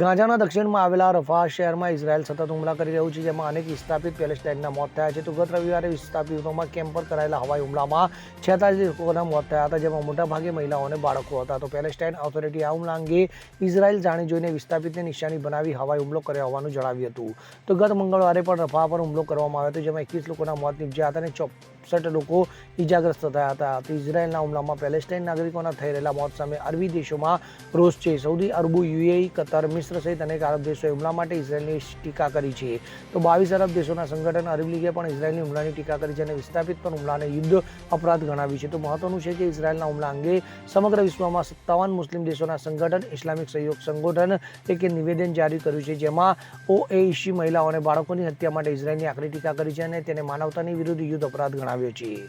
ગાઝાના દક્ષિણમાં આવેલા રફા શહેરમાં ઇઝરાયલ સતત હુમલા કરી રહ્યું છે, જેમાં અનેક વિસ્થાપિત પેલેસ્ટાઇનના મોત થયા છે. તો ગત રવિવારે વિસ્થાપિતોમાં કેમ્પ પર કરાયેલા હવાઈ હુમલામાં છેતાલીસ લોકોના મોત થયા હતા, જેમાં મોટાભાગે મહિલાઓ અને બાળકો હતા. તો પેલેસ્ટાઇન ઓથોરિટી આ હુમલા અંગે ઇઝરાયલ જાણી જોઈને વિસ્થાપિતને નિશાની બનાવી હવાઈ હુમલો કર્યો હોવાનું જણાવ્યું હતું. તો ગત મંગળવારે પણ રફા પર હુમલો કરવામાં આવ્યો હતો, જેમાં એકવીસ લોકોના મોત નીપજ્યા હતા અને ચોસઠ લોકો ઇજાગ્રસ્ત થયા હતા. તો ઇઝરાયલના હુમલામાં પેલેસ્ટાઇન નાગરિકોના થઈ રહેલા મોત સામે અરબી દેશોમાં રોષ છે. સૌદી અરબો, યુએઈ, કતર મિસ્ર સહિત અનેક આરબ દેશોએ હુમલા માટે ઇઝરાયલની ટીકા કરી છે. તો બાવીસ અરબ દેશોના સંગઠન અરબ લીગે પણ ઇઝરાયલની હુમલાની ટીકા કરી છે અને વિસ્થાપિત પણ હુમલાને યુદ્ધ અપરાધ ગણાવી છે. તો મહત્વનું છે કે ઇઝરાયલના હુમલા અંગે સમગ્ર વિશ્વમાં સત્તાવન મુસ્લિમ દેશોના સંગઠન, ઇસ્લામિક સહયોગ સંગઠન એક નિવેદન જારી કર્યું છે, જેમાં ઓએઈસી મહિલાઓ અને બાળકોની હત્યા માટે ઇઝરાયલની આકરી ટીકા કરી છે અને તેને માનવતાની વિરુદ્ધ યુદ્ધ અપરાધ ગણાવ્યો છે.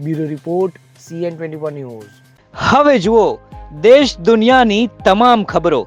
Bureau report, CN twenty news. હવે જુઓ, દેશ દુનિયાની તમામ ખબરો.